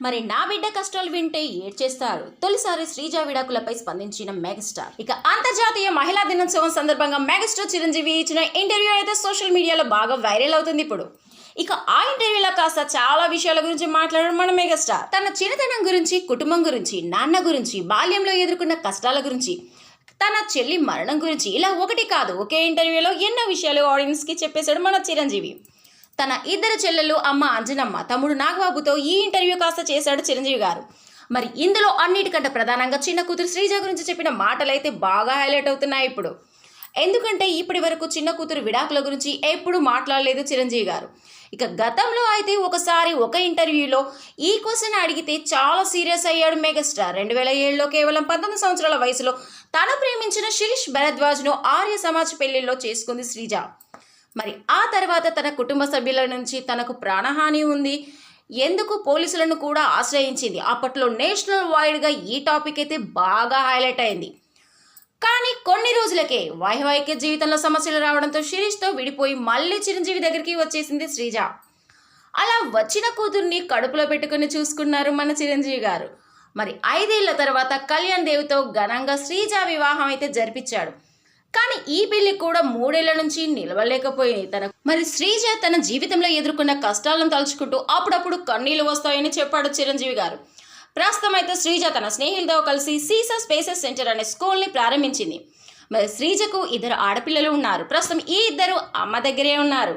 మరి నా బిడ్డ కష్టాలు వింటే ఏడ్చేస్తారు. తొలిసారి శ్రీజ విడాకులపై స్పందించిన మెగాస్టార్. ఇక అంతర్జాతీయ మహిళా దినోత్సవం సందర్భంగా మెగాస్టార్ చిరంజీవి ఇచ్చిన ఇంటర్వ్యూ అయితే సోషల్ మీడియాలో బాగా వైరల్ అవుతుంది ఇప్పుడు. ఇక ఆ ఇంటర్వ్యూలో కాస్త చాలా విషయాల గురించి మాట్లాడడం మన మెగాస్టార్. తన చిన్నతనం గురించి కుటుంబం గురించి నాన్న గురించి బాల్యంలో ఎదుర్కొన్న కష్టాల గురించి తన చెల్లి మరణం గురించి ఇలా ఒకటి కాదు. ఒకే ఇంటర్వ్యూలో ఎన్నో విషయాలు ఆడియన్స్కి చెప్పేశాడు మన చిరంజీవి. తన ఇద్దరు చెల్లెలు అమ్మ అంజనమ్మ. తమ్ముడు నాగబాబుతో ఈ ఇంటర్వ్యూ కాస్త చేశాడు చిరంజీవి గారు. మరి ఇందులో అన్నిటికంటే ప్రధానంగా చిన్న కూతురు శ్రీజ గురించి చెప్పిన మాటలైతే బాగా హైలైట్ అవుతున్నాయి ఇప్పుడు. ఎందుకంటే ఇప్పటి వరకు చిన్న కూతురు విడాకుల గురించి ఎప్పుడు మాట్లాడలేదు చిరంజీవి గారు. ఇక గతంలో అయితే ఒకసారి ఒక ఇంటర్వ్యూలో ఈ క్వశ్చన్ అడిగితే చాలా సీరియస్ అయ్యాడు మెగాస్టార్. రెండు వేల ఏడులో కేవలం పంతొమ్మిది సంవత్సరాల వయసులో తను ప్రేమించిన శిరీష్ భరద్వాజ్ను ఆర్య సమాజ్ పెళ్ళిలో చేసుకుంది శ్రీజ. మరి ఆ తర్వాత తన కుటుంబ సభ్యుల నుంచి తనకు ప్రాణహాని ఉంది. ఎందుకు పోలీసులను కూడా ఆశ్రయించింది? అప్పట్లో నేషనల్ వైడ్గా ఈ టాపిక్ అయితే బాగా హైలైట్ అయింది. కానీ కొన్ని రోజులకే వైవాహిక జీవితంలో సమస్యలు రావడంతో శిరీష్తో విడిపోయి మళ్ళీ చిరంజీవి దగ్గరికి వచ్చేసింది శ్రీజ. అలా వచ్చిన కూతుర్ని కడుపులో పెట్టుకుని చూసుకున్నారు మన చిరంజీవి గారు. మరి ఐదేళ్ళ తర్వాత కళ్యాణ్ దేవ్తో ఘనంగా శ్రీజ వివాహం అయితే జరిపించాడు. కానీ ఈ పెళ్ళి కూడా మూడేళ్ళ నుంచి నిలవలేకపోయింది తన మరి శ్రీజ తన జీవితంలో ఎదుర్కొన్న కష్టాలను తలుచుకుంటూ అప్పుడప్పుడు కన్నీళ్ళు వస్తాయని చెప్పాడు చిరంజీవి గారు. ప్రస్తుతం అయితే శ్రీజ తన స్నేహితులతో కలిసి సీసా స్పేసెస్ సెంటర్ అనే స్కూల్ని ప్రారంభించింది. మరి శ్రీజకు ఇద్దరు ఆడపిల్లలు ఉన్నారు. ప్రస్తుతం ఈ ఇద్దరు అమ్మ దగ్గరే ఉన్నారు.